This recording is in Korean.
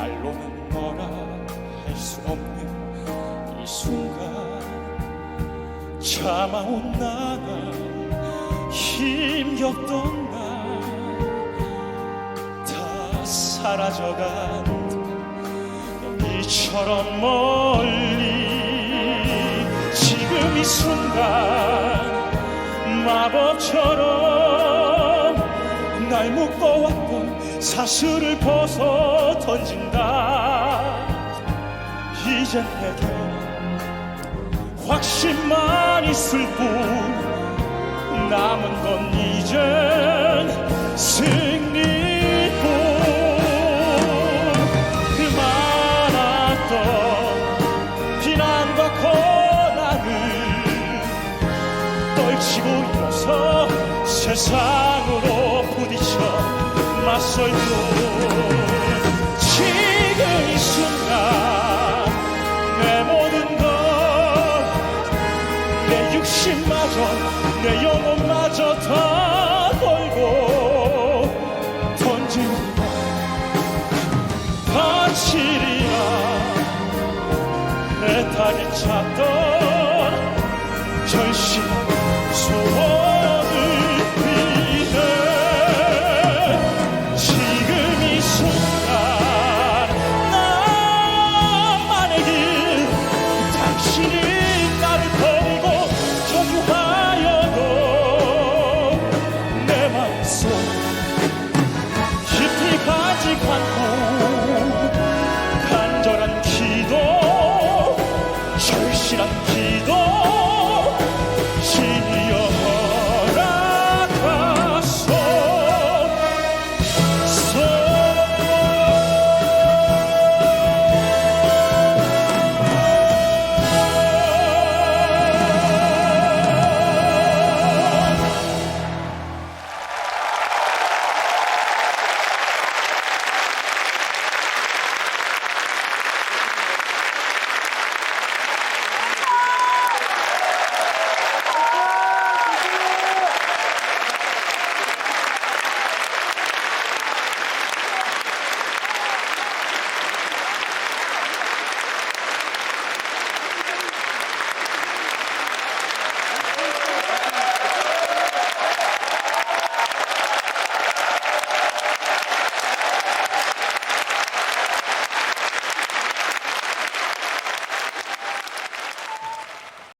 말로는 뭐라 할 수 없는 이 순간. 참아온 나날 힘겹던 날다 사라져간 너 이처럼 멀리 지금 이 순간 마법처럼 날 묶어왔던 사슬을 벗어 던진다. 이젠 내게 확신만 있을 뿐 남은 건 이젠 승리뿐. 그 세상으로 뿐 지금 이 순간 내 모든 것내 육신마저 내 영혼마저 다 걸고 던지리라 바치리라. 내 탈이 찾던